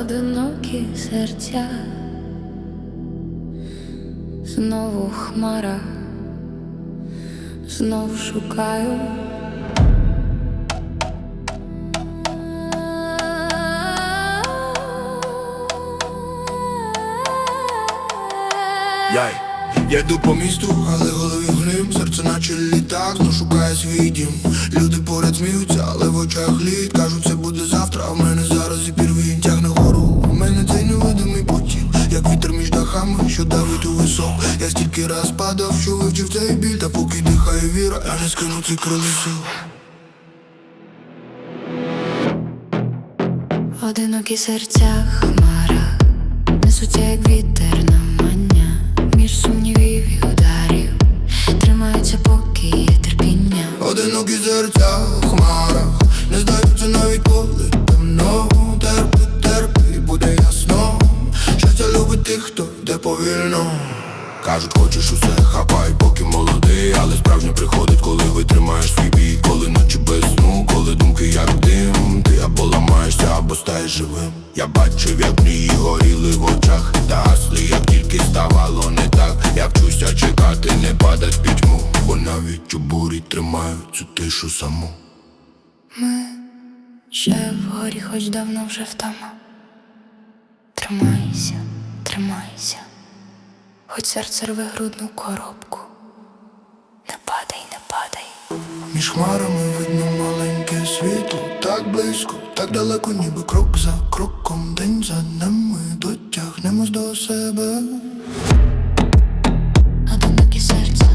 одинокі серця, знову хмара, знов шукаю. Яй, я йду по місту, але голові грим Серце наче літак, знов шукає свій дім. Люди поряд сміються, але в очах лід Кажуть, це буде завтра, а в мене зараз між що давить у висок. Я стільки раз падав, що вивчив цей біль. Та поки дихає віра, я не скину ці крили сил Одинокі серця хмара, несуться як вітер на мання, між сумнівів і ударів, тримаються поки є терпіння. Одинокі серця в хмарах Не здаються навіть коли темно Терпи, терпи, буде ясно. Щастя любить тих, хто повільно. Кажуть, хочеш усе, хапай, поки молодий. Але справжнє приходить, коли витримаєш свій бій. Коли ночі без сну, коли думки як дим. Ти або ламаєшся, або стаєш живим. Я бачив, як мрії горіли в очах. Та гасли, як тільки ставало не так. Я вчуся чекати, не падать пітьму Бо навіть у бурі тримаю цю тишу саму. Ми ще вгорі, хоч давно вже вдома. Тримайся, тримайся, хоч серце рве грудну коробку. Не падай, не падай. Між хмарами видно маленьке світло. Так близько, так далеко, ніби крок за кроком День за днем ми дотягнемось до себе. Одинокі серця,